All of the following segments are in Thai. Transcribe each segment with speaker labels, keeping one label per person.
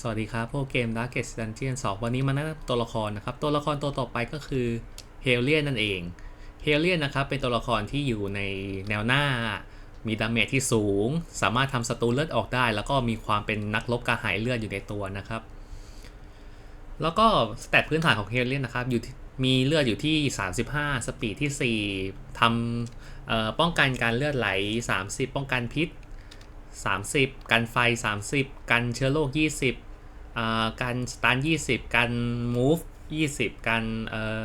Speaker 1: สวัสดีครับพวกเกม Darkest Dungeon 2 วันนี้มาแนะนำตัวละครนะครับ ตัวละครตัวต่อไปก็คือเฮเลียนนั่นเองเฮเลียนนะครับเป็นตัวละครที่อยู่ในแนวหน้า มีดาเมจที่สูง สามารถทำศัตรูเลือดออกได้ แล้วก็มีความเป็นนักรบกระหายเลือดอยู่ในตัวนะครับ แล้วก็สเตตพื้นฐานของเฮเลียนนะครับอยู่มีเลือดอยู่ที่ 35 สปีดที่ 4ทำป้องกันการเลือดไหล 30 ป้องกันพิษ 30 กันไฟ 30 กันเชื้อโรค 20 อ่ากันสตัน20กันมูฟ20กันเอ่อ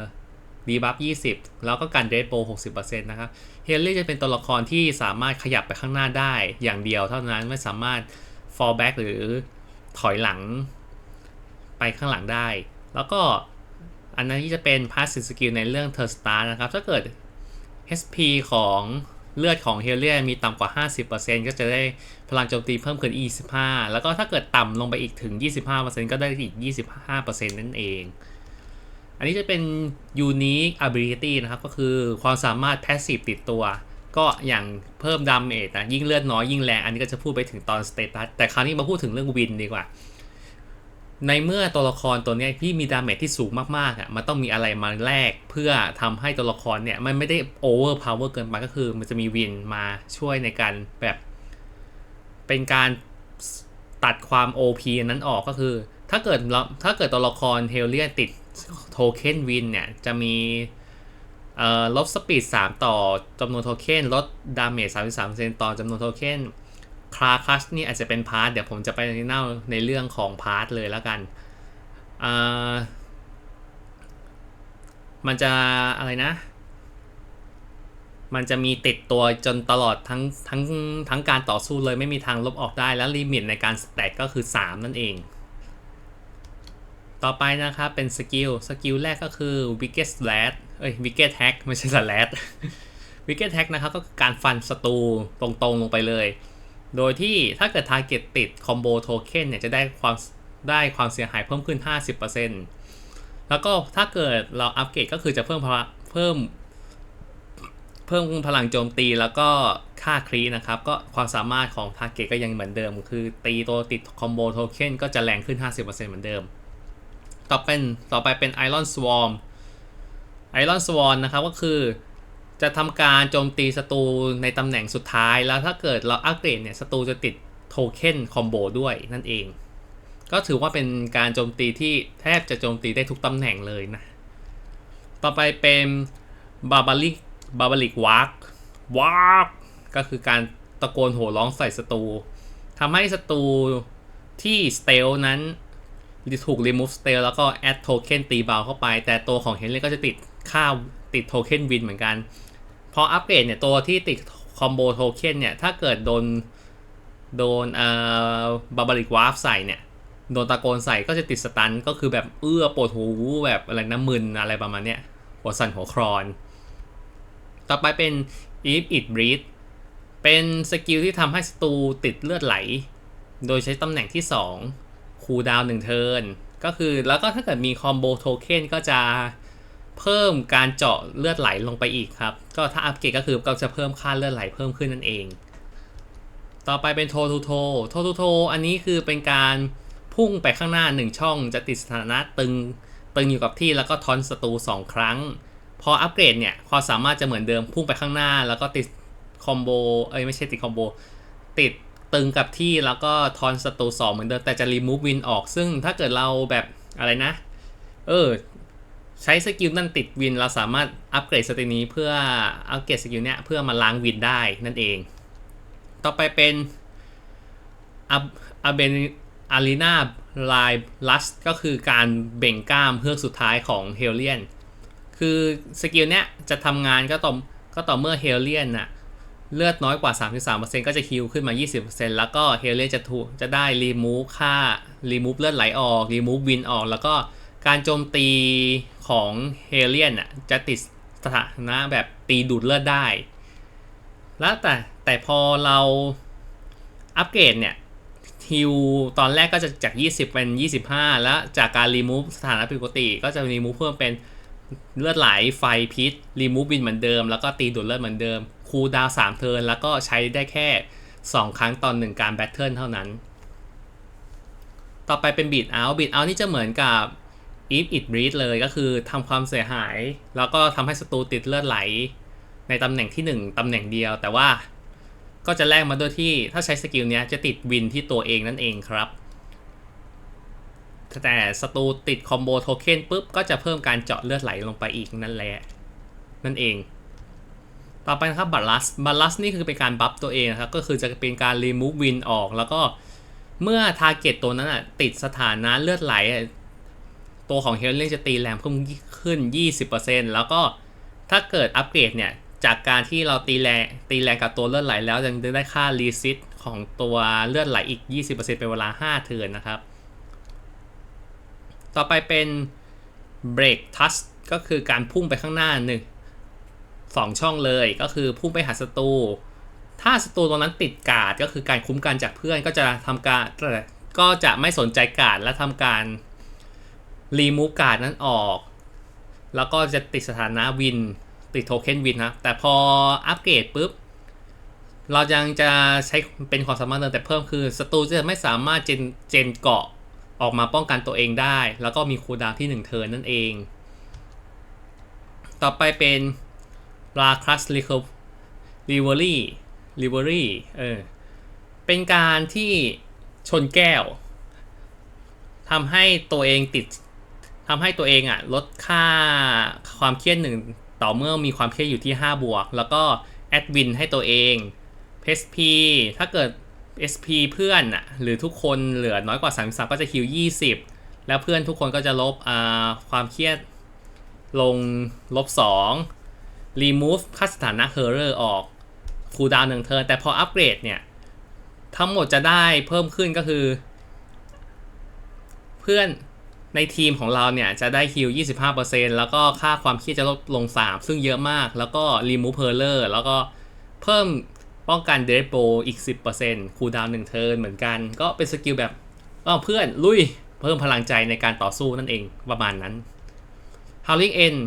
Speaker 1: ดีบัฟ20 แล้วก็กันเดดโป60%นะครับ เฮนรี่จะเป็นตัวละครที่สามารถขยับไปข้างหน้าได้อย่างเดียวเท่านั้นไม่สามารถ fall back หรือถอยหลังไปข้างหลังได้ แล้วก็อันนั้นที่จะเป็น passive skill ในเรื่อง turn start นะครับ ถ้าเกิด HP ของ เลือดของเฮเลียมีต่ำกว่า 50%ก็จะได้พลังโจมตีเพิ่มขึ้น 25 แล้วก็ถ้าเกิดต่ำลงไปอีกถึง 25%ก็ได้อีก 25%นั่นเอง อันนี้จะเป็น unique ability นะครับ ก็คือความสามารถ passive ติดตัว ก็อย่างเพิ่มดาเมจนะยิ่งเลือดน้อยยิ่งแรง อันนี้ก็จะพูดไปถึงตอน status แต่คราวนี้มาพูดถึงเรื่องวินดีกว่า ในเมื่อตัวละครตัวนี้ที่มีดาเมจที่สูงมากๆอะมันต้องมีอะไรมาแลกเพื่อทำให้ตัวละครเนี่ยมันไม่ได้โอเวอร์พาวเวอร์เกินไปก็คือ มันจะมีวินมาช่วยในการแบบ เป็นการตัดความ OP นั้นออกก็คือ ถ้าเกิดเราถ้าเกิดตัวละครเฮลเลียติดโทเค็นวินเนี่ย จะมีลดสปีด 3 ต่อจำนวนโทเค็นลดดาเมจ33%ต่อจำนวนโทเค็น คลาคัสนี่อาจจะเป็นพาร์ทเดี๋ยวผมจะไปเล่าในเรื่องของพาร์ทเลยแล้วกันมันจะอะไรนะ มันจะมีติดตัวจนตลอดทั้งทั้งทั้งการต่อสู้เลยไม่มีทางลบออกได้แล้วลิมิตในการสแต็กก็คือ 3 นั่นเองต่อไปนะครับ เป็นสกิล สกิลแรกก็คือ wicked slash เอ้ย wicked hack ไม่ใช่ slash wicked hack นะครับ ก็คือการฟันศัตรูตรงๆลงไปเลย โดยที่ถ้าเกิด target ติดคอมโบโทเค็นเนี่ยจะได้ความได้ความเสียหายเพิ่มขึ้น 50%แล้วก็ถ้าเกิดเราอัปเกรดก็คือจะเพิ่มพลังเพิ่ม เพิ่มพลังโจมตีแล้วก็ค่าครีนะครับ ก็ความสามารถของ target ก็ยังเหมือนเดิม คือตีตัวติดคอมโบโทเค็นก็จะแรงขึ้น 50%เหมือนเดิม ต่อเป็นต่อไปเป็น Iron Swarm Iron Swarm นะครับก็คือ จะทำการโจมตีศัตรูในตำแหน่งสุดท้าย แล้วถ้าเกิดเราอัปเกรดเนี่ยศัตรูจะติดโทเค็นคอมโบด้วยนั่นเอง ก็ถือว่าเป็นการโจมตีที่แทบจะโจมตีได้ทุกตำแหน่งเลยนะ ต่อไปเป็นบาบาลิกบาบาลิกวาร์กวาร์กก็คือการตะโกนโห่ร้องใส่ศัตรูทำให้ศัตรูที่สเตลนั้นถูก remove steal แล้วก็ add token ตีเบาเข้าไป แต่ตัวของเฮนรี่ก็จะติดค่าติดโทเค็นวินเหมือนกัน พออัปเกรดเนี่ยตัวที่ติดคอมโบโทเค็นเนี่ย ถ้าเกิดโดน โดนเอ่อบาบาริกวาร์ฟใส่เนี่ย โดนตะโกนใส่ก็จะติดสตัน ก็คือแบบเอื้อปวดหูแบบอะไรน้ำมึนอะไรประมาณเนี้ยหัวสั่นหัวครอน ต่อไปเป็น If It Breathe เป็นสกิลที่ทำให้ศัตรูติดเลือดไหล โดยใช้ตำแหน่งที่ 2 คูลดาวน์หนึ่งเทิร์นก็คือแล้วก็ถ้าเกิดมีคอมโบโทเค็นก็จะ เพิ่มการเจาะเลือดไหลลงไปอีกครับ ก็ถ้าอัปเกรดก็คือก็จะเพิ่มค่าเลือดไหลเพิ่มขึ้นนั่นเอง ต่อไปเป็นโททูโทโททูโทอันนี้คือเป็นการพุ่งไปข้างหน้า 1 ช่อง จะติดสถานะตึงตึงอยู่กับที่แล้วก็ทอนศัตรู2 ครั้ง พออัปเกรดเนี่ยความสามารถจะเหมือนเดิมพุ่งไปข้างหน้า แล้วก็ติดคอมโบเอ้ยไม่ใช่ติดคอมโบติดตึงกับที่แล้วก็ทอนศัตรู2เหมือนเดิมแต่จะรีมูฟวินออกซึ่งถ้าเกิดเราแบบอะไรนะ เออ ใช้สกิลนั่นติดวิน เราสามารถอัปเกรดสตินี้เพื่ออัปเกรดสกิลเนี้ยเพื่อมาล้างวินได้นั่นเอง ต่อไปเป็นอับอาเบนอารีนาไลลัสก็คือการเบ่งกล้ามเพื่อกสุดท้ายของเฮลเลียน คือสกิลเนี้ยจะทำงานก็ต่อก็ต่อเมื่อเฮลเลียนน่ะเลือดน้อยกว่า 33%ก็จะฮิลขึ้นมา 20%แล้วก็เฮลเลียนจะถูกจะได้รีมูฟค่ารีมูฟเลือดไหลออกรีมูฟวินออก แล้วก็การโจมตี ของเฮเลียนอะจะติดสถานะแบบตีดูดเลือดได้ แล้วแต่แต่พอเราอัปเกรดเนี่ยฮิวตอนแรกก็จะจาก 20 เป็น 25 แล้วจากการรีมูฟสถานะปกติ ก็จะรีมูฟเพิ่มเป็นเลือดไหลไฟพิษรีมูฟวินเหมือนเดิม แล้วก็ตีดูดเลือดเหมือนเดิม คูลดาวน์3เทิร์นแล้วก็ใช้ได้แค่ 2 ครั้งตอนหนึ่งการแบทเทิลเท่านั้น ต่อไปเป็น beat out beat out นี่จะเหมือนกับ if it bleed เลยก็คือทำความเสียหาย แล้วก็ทำให้ศัตรูติดเลือดไหล ในตำแหน่งที่ 1ตำแหน่งเดียว แต่ว่าก็จะแลกมาด้วยที่ถ้าใช้สกิลนี้จะติดวินที่ตัวเองนั่นเองครับ แต่ศัตรูติดคอมโบโทเค็นปุ๊บ ก็จะเพิ่มการเจาะเลือดไหลลงไปอีกนั่นแหละ นั่นเอง ต่อไปนะครับบัตลัสบัตลัสนี่คือเป็นการบัฟตัวเองนะครับ ก็คือจะเป็นการรีมูฟวินออกแล้วก็เมื่อทาร์เก็ตตัวนั้นอะติดสถานะเลือดไหล ตัวของเฮลเลนจะตีแรงเพิ่มขึ้น 20%แล้วก็ถ้าเกิดอัปเกรดเนี่ย จากการที่เราตีแรงตีแรงกับตัวเลือดไหลแล้วยังได้ค่ารีซิตของตัวเลือดไหลอีก 20%เป็นเวลา 5 เทิร์นนะครับ ต่อไปเป็น break touch ก็คือการพุ่งไปข้างหน้าหนึ่งสองช่องเลยก็คือพุ่งไปหาศัตรูถ้าศัตรูตรงนั้นติดกาดก็คือการคุ้มกันจากเพื่อนก็จะทำการก็จะไม่สนใจกาดและทำการ รีมูฟการ์ดนั้นออก แล้วก็จะติดสถานะวิน ติดโทเค็นวินนะแต่พออัปเกรดปุ๊บ เรายังจะใช้เป็นความสามารถเดิมแต่เพิ่มคือศัตรูจะไม่สามารถเจนเจนเกาะออกมาป้องกันตัวเองได้ แล้วก็มีคูลดาวที่ 1 เทิร์นนั่นเอง ต่อไปเป็นลาคลัสลิคลิเวอรี่ลิเวอรี่เออเป็นการที่ชนแก้วทำให้ตัวเองติด ทำให้ตัวเองอะลดค่าความเครียดหนึ่งต่อเมื่อมีความเครียดอยู่ที่ 5 บวก แล้วก็แอดวินให้ตัวเอง SP ถ้าเกิด SP เพื่อนอะหรือทุกคนเหลือน้อยกว่า 33 ก็จะคิว 20 แล้วเพื่อนทุกคนก็จะลบความเครียดลงลบ 2 remove ค่าสถานะ horror ออกคูดาวหนึ่งเทิร์นแต่พออัปเกรดเนี่ย ทั้งหมดจะได้เพิ่มขึ้นก็คือ เพื่อน ในทีมของเราเนี่ยจะได้ฮิล25%แล้วก็ค่าความเครียดจะลดลง 3 ซึ่งเยอะมาก แล้วก็ remove horror แล้วก็เพิ่มป้องกันเดรโปอีก 10%คูดาวหนึ่งเทิร์นเหมือนกัน ก็เป็นสกิลแบบเพื่อนลุยเพิ่มพลังใจในการต่อสู้นั่นเองประมาณนั้น Howling End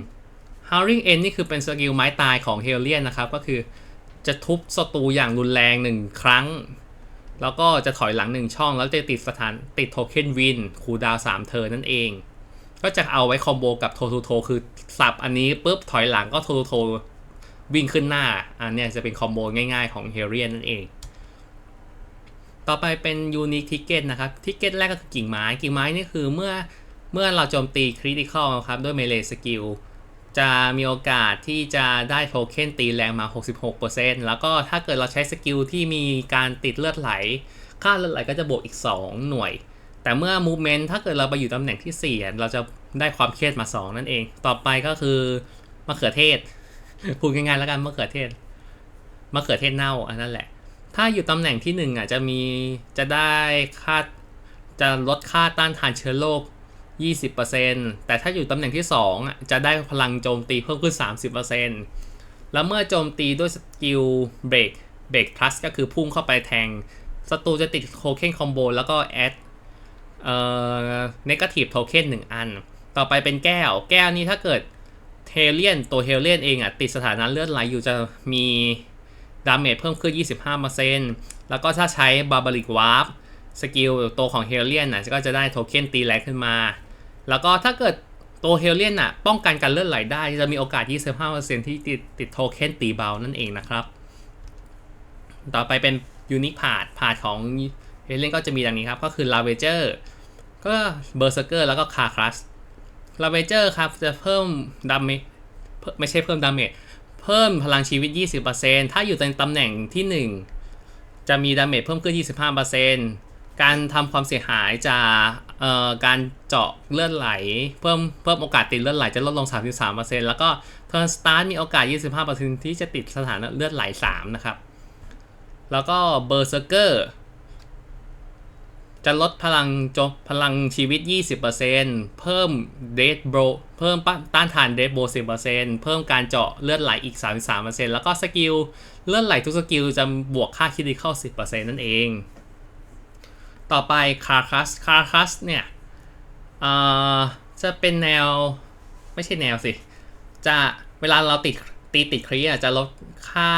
Speaker 1: Howling End นี่คือเป็นสกิลไม้ตายของเฮลเลียนนะครับ ก็คือจะทุบศัตรูอย่างรุนแรงหนึ่งครั้ง แล้วก็จะถอยหลังหนึ่งช่อง แล้วจะติดสถานติดโทเค็นวินคูดาวสามเทิร์นนั่นเอง ก็จะเอาไว้คอมโบกับโททูโทคือสับอันนี้ปุ๊บถอยหลังก็โททูโทวิ่งขึ้นหน้า อันนี้จะเป็นคอมโบง่ายๆของเฮเรียนนั่นเอง ต่อไปเป็นยูนิคทิกเก็ตนะครับทิกเก็ตแรกก็คือกิ่งไม้ กิ่งไม้นี่คือเมื่อเมื่อเราโจมตีคริติคอลครับด้วยเมเลสกิล จะมีโอกาสที่จะได้โทเค็นตีแรงมา 66%แล้วก็ถ้าเกิดเราใช้สกิลที่มีการติดเลือดไหล ค่าเลือดไหลก็จะบวกอีก 2 หน่วย แต่เมื่อ movement ถ้าเกิดเราไปอยู่ตำแหน่งที่ 4 เราจะได้ความเครียดมา 2 นั่นเอง ต่อไปก็คือมะเขือเทศ พูดง่ายๆแล้วกันมะเขือเทศมะเขือเทศเน่าอันนั้นแหละ ถ้าอยู่ตำแหน่งที่1อะจะมีจะได้ค่าจะลดค่าต้านทานเชื้อโรค 20%แต่ถ้าอยู่ตำแหน่งที่ 2 จะได้พลังโจมตีเพิ่มขึ้น 30%แล้วเมื่อโจมตีด้วยสกิลเบรกเบรกพลัสก็คือพุ่งเข้าไปแทงศัตรูจะติดโทเค็นคอมโบแล้วก็แอดเอ่อเนกาทีฟโทเค็นหนึ่งอัน ต่อไปเป็นแก้ว แก้วนี้ถ้าเกิดเทเลียนตัวเฮเลียนเองอะติดสถานะเลือดไหลอยู่จะมีดาเมจเพิ่มขึ้น 25%แล้วก็ถ้าใช้บาบาริกวาร์ปสกิลตัวของเฮเลียนน่ะก็จะได้โทเค็นตีแรงขึ้นมา แล้วก็ถ้าเกิดตัวเฮเลียนน่ะป้องกันการเลือดไหลได้ จะมีโอกาส 25%ที่ติดติดโทเค็นตีเบานั่นเองนะครับ ต่อไปเป็นยูนิคพาดพาดของเฮเลียนก็จะมีดังนี้ครับ ก็คือลาเวเจอร์ก็เบอร์เซอร์เกอร์แล้วก็คาคลัสลาเวเจอร์ครับจะเพิ่มดาเมจไม่ใช่เพิ่มดาเมจเพิ่มพลังชีวิต 20%ถ้าอยู่ในตำแหน่งที่ 1 จะมีดาเมจเพิ่มขึ้น 25% การทำความเสียหายจากการเจาะเลือดไหล เพิ่มเพิ่มโอกาสติดเลือดไหลจะลดลง 33%แล้วก็เทิร์สตาร์มีโอกาส 25%ที่จะติดสถานะเลือดไหล 3 นะครับ แล้วก็เบอร์เซอร์เกอร์จะลดพลังจบพลังชีวิต 20%เพิ่มเดดโบเพิ่มต้านทานเดดโบ10%เพิ่มการเจาะเลือดไหลอีก 33%แล้วก็สกิลเลือดไหลทุกสกิลจะบวกค่าคิดเข้า 10%นั่นเอง ต่อไปคาคัสคาคัสเนี่ยจะเป็นแนวไม่ใช่แนวสิ จะเวลาเราติดตีติดเครียดจะลดค่า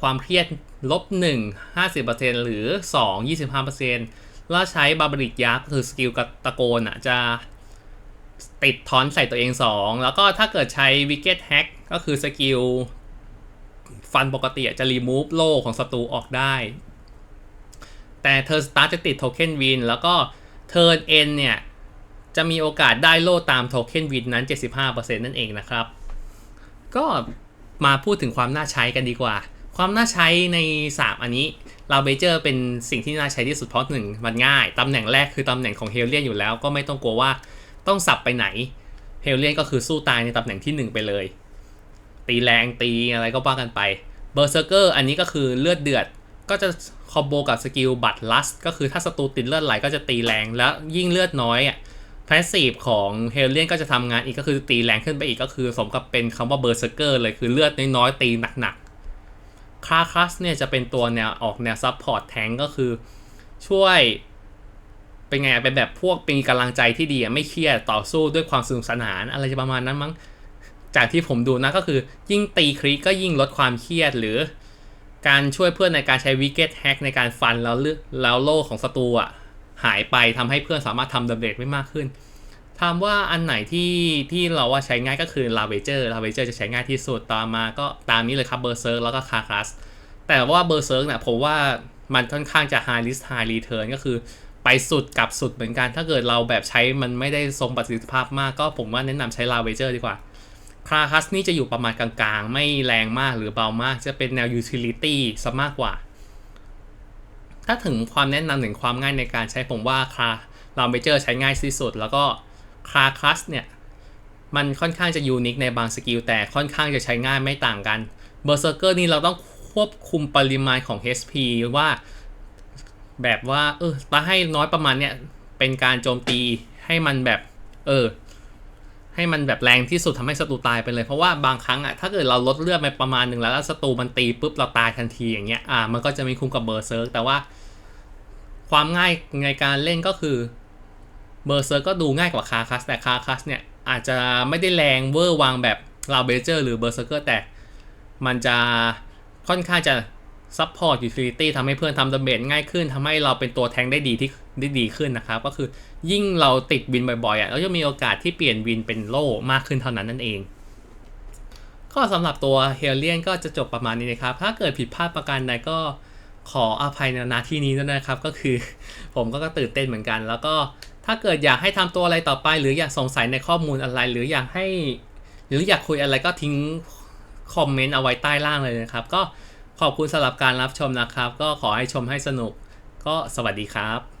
Speaker 1: ความเครียดลบ 1 50%หรือ 2 25%แล้วใช้บาบริกยักษ์คือสกิลกตะโกนอะจะติดทอนใส่ตัวเอง 2 แล้วก็ถ้าเกิดใช้วิกเก็ตแฮกก็คือสกิลฟันปกติจะรีมูฟโล่ของศัตรูออกได้ แต่เธอสตาร์จะติดโทเค็นวินแล้วก็เทิร์นเอ็นเนี่ยจะมีโอกาสได้โล่ตามโทเค็นวินนั้น 75%นั่นเองนะครับ ก็มาพูดถึงความน่าใช้กันดีกว่า ความน่าใช้ใน 3 อันนี้เราเบเจอร์เป็นสิ่งที่น่าใช้ที่สุดเพราะหนึ่งมันง่าย ตำแหน่งแรกคือตำแหน่งของเฮลเลียนอยู่แล้ว ก็ไม่ต้องกลัวว่าต้องสับไปไหนเฮลเลียนก็คือสู้ตายในตำแหน่งที่ 1 ไปเลย ตีแรงตีอะไรก็ว่ากันไปเบอร์เซอร์เกอร์อันนี้ก็คือเลือดเดือด ก็จะคอมโบกับสกิลบัตลัสก็คือถ้าศัตรูติดเลือดไหลก็จะตีแรง แล้วยิ่งเลือดน้อยอะพาสซีฟของเฮลเลียนก็จะทำงานอีกก็คือตีแรงขึ้นไปอีกก็คือสมกับเป็นคำว่าเบอร์เซอร์เกอร์เลยคือเลือดน้อยๆตีหนักๆคาคัสเนี่ยจะเป็นตัวแนวออกแนวซับพอร์ตแทงก็คือช่วยเป็นไงเป็นแบบพวกเป็นกำลังใจที่ดีอะไม่เครียดต่อสู้ด้วยความสนุกสนานอะไรจะประมาณนั้นมั้งจากที่ผมดูนะก็คือยิ่งตีคริกก็ยิ่งลดความเครียดหรือ การช่วยเพื่อนในการใช้วิกเก็ตแฮกในการฟันแล้วเลือกแล้วโล่ของศัตรูอะหายไปทำให้เพื่อนสามารถทำดาเมจไม่มากขึ้นถามว่าอันไหนที่ที่เราว่าใช้ง่ายก็คือลาเวเจอร์ลาเวเจอร์จะใช้ง่ายที่สุดตามมาก็ตามนี้เลยครับเบอร์เซิร์กแล้วก็คาคลัสแต่ว่าเบอร์เซิร์กเนี่ยผมว่ามันค่อนข้างจะ high risk high return ก็คือไปสุดกับสุดเหมือนกัน ถ้าเกิดเราแบบใช้มันไม่ได้ทรงประสิทธิภาพมากก็ผมว่าแนะนำใช้ลาเวเจอร์ดีกว่า คลาคัสนี่จะอยู่ประมาณกลางๆ ไม่แรงมากหรือเบามาก จะเป็นแนวยูทิลิตี้ซะมากกว่า ถ้าถึงความแนะนำถึงความง่ายในการใช้ผมว่าคลาลาเมเจอร์ใช้ง่ายที่สุด แล้วก็คลาคัสเนี่ย มันค่อนข้างจะยูนิคในบางสกิลแต่ค่อนข้างจะใช้ง่ายไม่ต่างกันเบอร์เซอร์เกอร์นี่เราต้องควบคุมปริมาณของ HP ว่าแบบว่าเออถ้าให้น้อยประมาณเนี่ยเป็นการโจมตีให้มันแบบ เออ ให้มันแบบแรงที่สุดทำให้ศัตรูตายไปเลย เพราะว่าบางครั้งอะถ้าเกิดเราลดเลือดไปประมาณหนึ่งแล้วแล้วศัตรูมันตีปุ๊บเราตายทันทีอย่างเงี้ยอ่ามันก็จะไม่คุ้มกับเบอร์เซิร์กแต่ว่า ความง่ายในการเล่นก็คือเบอร์เซิร์กก็ดูง่ายกว่าคาคัสแต่คาคัสเนี่ยอาจจะไม่ได้แรงเวอร์วางแบบลาเบเจอร์หรือเบอร์เซอร์เกอร์แต่มันจะค่อนข้างจะซัพพอร์ตยูทิลิตี้ทำให้เพื่อนทำดาเมจง่ายขึ้นทำให้เราเป็นตัวแทงได้ดีที่ ได้ดีขึ้นนะครับ ก็คือยิ่งเราติดวินบ่อยๆอะเราจะมีโอกาสที่เปลี่ยนวินเป็นโล่มากขึ้นเท่านั้นนั่นเอง ก็สำหรับตัวเฮลเลียนก็จะจบประมาณนี้นะครับ ถ้าเกิดผิดพลาดประการใดก็ขออภัยในนาที่นี้ด้วยนะครับ ก็คือผมก็ตื่นเต้นเหมือนกัน แล้วก็ถ้าเกิดอยากให้ทำตัวอะไรต่อไป หรืออยากสงสัยในข้อมูลอะไร หรืออยากให้ หรืออยากคุยอะไรก็ทิ้งคอมเมนต์เอาไว้ใต้ล่างเลยนะครับ ก็ขอบคุณสำหรับการรับชมนะครับ ก็ขอให้ชมให้สนุก ก็สวัสดีครับ